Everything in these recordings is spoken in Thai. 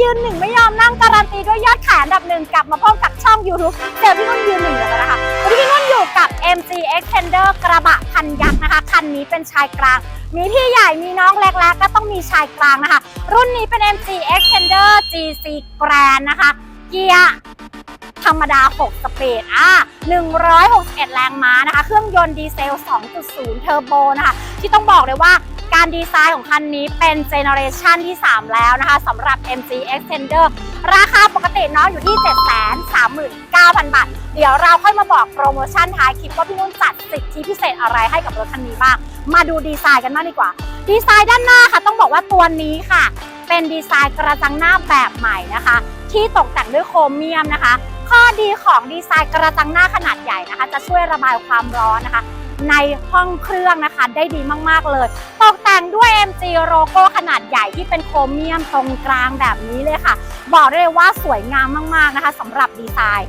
ยืนหนึ่งไม่ยอดขายอันดับหนึ่งกลับมาพบกับช่อง YouTube เจอพี่นุ่นยืนหนึ่งแล้วนะคะวันนี้พี่นุ่นอยู่กับ MG Extender กระบะพันยักษ์นะคะ คันนี้เป็นชายกลาง มีพี่ใหญ่มีน้องเล็กแล้วก็ต้องมีชายกลางนะคะ รุ่นนี้เป็น MG Extender GC Grand นะคะ เกียร์ธรรมดา 6 สปีด อะ161 แรงม้านะคะ เครื่องยนต์ดีเซล 2.0 เทอร์โบนะคะ ที่ต้องบอกเลยว่า การดีไซน์ของคันนี้เป็นเจเนอเรชันที่ 3 แล้วนะคะสำหรับ MG Extender ราคาปกติเนาะอยู่ที่ 739,000 บาท เดี๋ยวเราค่อยมาบอกโปรโมชั่นท้ายคลิปว่าพี่นุ่นจัดสิทธิพิเศษอะไรให้กับรถคันนี้บ้าง มาดูดีไซน์กันบ้างดีกว่า ดีไซน์ด้านหน้าค่ะต้องบอกว่าตัวนี้ค่ะ เป็นดีไซน์กระจังหน้าแบบใหม่นะคะ ที่ตกแต่งด้วยโครเมียมนะคะ ข้อดีของดีไซน์กระจังหน้าขนาดใหญ่นะคะ จะช่วยระบายความร้อนนะคะ ในห้องเครื่องนะคะได้ดีมากๆเลย ตกแต่งด้วย MG โลโก้ขนาดใหญ่ที่เป็นโครเมียมตรงกลางแบบนี้เลยค่ะ บอกได้เลยว่าสวยงามมากๆนะคะสำหรับดีไซน์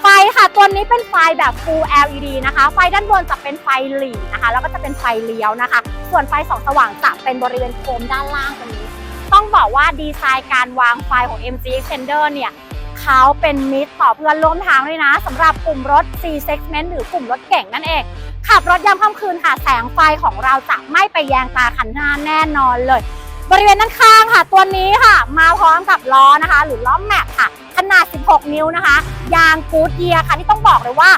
ไฟค่ะ ตัวนี้เป็นไฟแบบ Full LED นะคะ ไฟด้านบนจะเป็นไฟหลีนะคะ แล้วก็จะเป็นไฟเลี้ยวนะคะ ส่วนไฟสองสว่างจะเป็นบริเวณโคมด้านล่างตรงนี้ ต้องบอกว่าดีไซน์การวางไฟของ MG Extender เนี่ยเขาเป็นมิตรต่อเพื่อนร่วมทางด้วยนะสำหรับกลุ่มรถ C segment หรือกลุ่มรถเก่งนั่นเอง ขับรถยามค่ำคืนค่ะ แสงไฟของเราจะไม่ไปแยงตาคันหน้าแน่นอนเลย บริเวณด้านข้างค่ะ ตัวนี้ค่ะ มาพร้อมกับล้อนะคะ หรือล้อแม็กค่ะ ขนาด 16 นิ้วนะคะ ยางกูดเยียค่ะ ที่ต้องบอกเลยว่า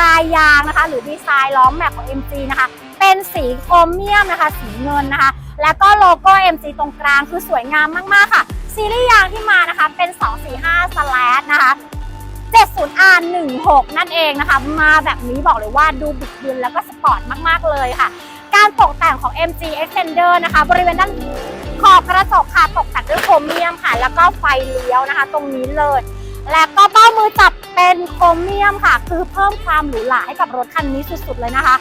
รายยางนะคะ หรือดีไซน์ล้อแม็กของ MG นะคะ เป็นสีโครเมียมนะคะ สีเงินนะคะ แล้วก็โลโก้ MG ตรงกลางคือสวยงามมากๆค่ะซีรีส์ยางที่มานะคะเป็น 245 slash นะคะ 70R 16 นั่นเองนะคะ มาแบบนี้บอกเลยว่าดูบึกบึนแล้วก็สปอร์ตมากๆเลยค่ะ การตกแต่งของ MG Extender นะคะ บริเวณด้านขอบกระจกค่ะตกแต่งด้วยโครเมียมค่ะ แล้วก็ไฟเลี้ยวนะคะ ตรงนี้เลย แล้วก็เบ้ามือจับเป็นโครเมียมค่ะ คือเพิ่มความหรูหราให้กับรถคันนี้สุดๆเลยนะคะ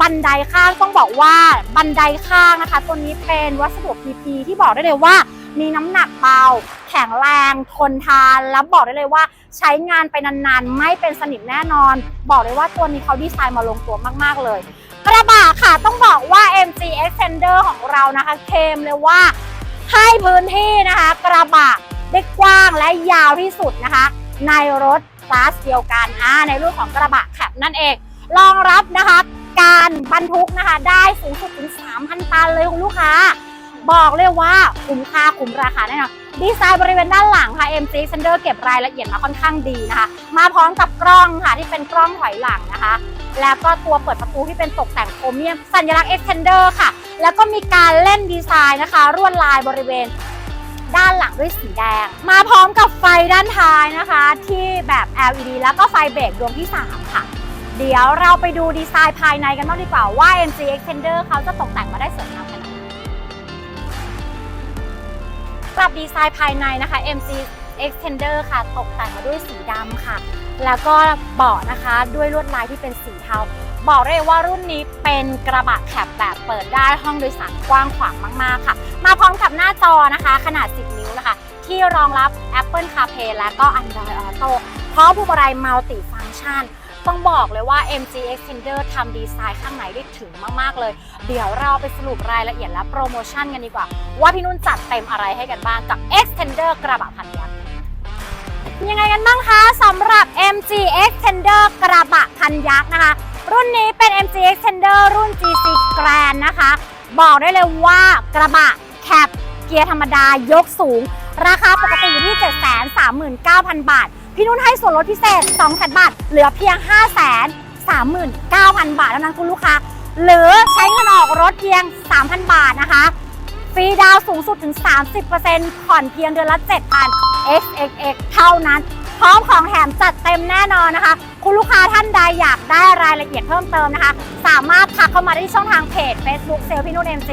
บันไดข้างต้องบอกว่าบันไดข้างนะคะ ตัวนี้เป็นวัสดุ PP ที่บอกได้เลยว่า มีน้ำหนักเบา แข็งแรงทนทาน แล้วบอกได้เลยว่าใช้งานไปนานๆ ไม่เป็นสนิมแน่นอน บอกเลยว่าตัวนี้เขาดีไซน์มาลงตัวมากๆเลย กระบะค่ะต้องบอกว่า MG Extender ของเรานะคะเคมเลยว่าให้พื้นที่นะคะ กระบะได้กว้างและยาวที่สุดนะคะ ในรถคลาสเดียวกันอ่าในรุ่นของกระบะแคปนั่นเองรองรับนะคะ การบรรทุกนะคะ ได้สูงสุดถึง 3,000 ตันเลยคุณลูกค้า บอกเลยว่าคุ้มค่าคุ้มราคาแน่นอนดีไซน์บริเวณด้านหลังค่ะ MG Extender เก็บรายละเอียดมาค่อนข้างดีนะคะ มาพร้อมกับกล้องค่ะที่เป็นกล้องถอยหลังนะคะ แล้วก็ตัวเปิดประตูที่เป็นตกแต่งโครเมียมสัญลักษณ์ Extender ค่ะ แล้วก็มีการเล่นดีไซน์นะคะรวดลายบริเวณด้านหลังด้วยสีแดง มาพร้อมกับไฟด้านท้ายนะคะ ที่แบบ LED แล้วก็ไฟเบรกดวงที่ 3 ค่ะ เดี๋ยวเราไปดูดีไซน์ภายในกันบ้างดีกว่าว่า MG Extender เขาจะตกแต่งมาได้สวยงาม ดีไซน์ภายในนะคะ MG Extender ค่ะตกแต่งมาด้วยสีดำค่ะ แล้วก็เบาะนะคะด้วยลวดลายที่เป็นสีเทา บอกได้เลยว่ารุ่นนี้เป็นกระบะแคปแบบเปิดได้ห้องโดยสารกว้างขวางมาก ๆ ค่ะ มาพร้อมกับหน้าจอนะคะ ขนาด 10 นิ้วนะคะ ที่รองรับ Apple CarPlay และก็ Android Auto พร้อมพวงมาลัย Multi Function ต้องบอกเลยว่า MGX Tender ทำดีไซน์ข้างในได้ถึงมาก ๆ เลย เดี๋ยวเราไปสรุปรายละเอียดและโปรโมชั่นกันดีกว่า ว่าพี่นุ่นจัดเต็มอะไรให้กันบ้างกับ X Tender กระบะพันยักษ์ยังไงกันบ้างคะสำหรับ MGX Tender กระบะพันยักษ์นะคะ รุ่นนี้เป็น MGX Tender รุ่น GC Grand นะคะ บอกได้เลยว่ากระบะแคปเกียร์ธรรมดายกสูง ราคาปกติอยู่ที่ 739,000 บาท พี่นุ่นให้ส่วนลดพิเศษ2,000บาท เหลือเพียง 539,000 บาทเท่านั้นคุณลูกค้า หรือใช้เงินออกรถเพียง 3,000 บาทนะคะ ฟรีดาวสูงสุดถึง 30%ผ่อนเพียงเดือนละ 7,000 XXX เท่านั้น พร้อมของแถมจัดเต็มแน่นอนนะคะ คุณลูกค้าท่านใดอยากได้รายละเอียดเพิ่มเติมนะคะ สามารถทักเข้ามาได้ที่ช่องทางเพจ Facebook เซลพี่นุ่น MC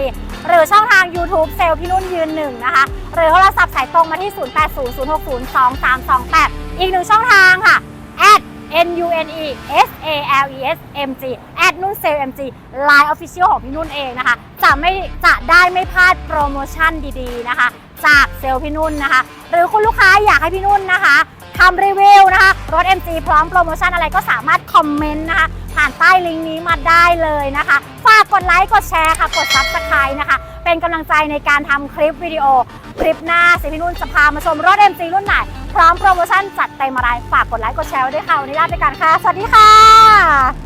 หรือช่องทาง YouTube เซลพี่นุ่นยืนหนึ่งนะคะ หรือโทรศัพท์สายตรงมาที่ 0800602328 อีกหนึ่งช่องทางค่ะ at n u n e s a l e s m g at นุ่นเซล mg Line Official ของพี่นุ่นเองนะคะ จะไม่จะได้ไม่พลาดโปรโมชั่นดีๆนะคะ จากเซลล์พี่นุ่นนะคะ หรือคุณลูกค้าอยากให้พี่นุ่นนะคะทำรีวิวนะคะ รถ MG พร้อมโปรโมชั่นอะไรก็สามารถคอมเมนต์นะคะ ผ่านใต้ลิงก์นี้มาได้เลยนะคะ ฝากกดไลค์ กดแชร์ค่ะ กด Subscribe นะคะ เป็นกำลังใจในการทำคลิปวิดีโอ คลิปหน้าสิพี่นุ่นจะพามาชมรถ MC รุ่นไหน พร้อมโปรโมชั่นจัดเต็มอะไร ฝากกดไลค์กดแชร์ไว้ด้วยค่ะ วันนี้ลาไปก่อนค่ะ สวัสดีค่ะ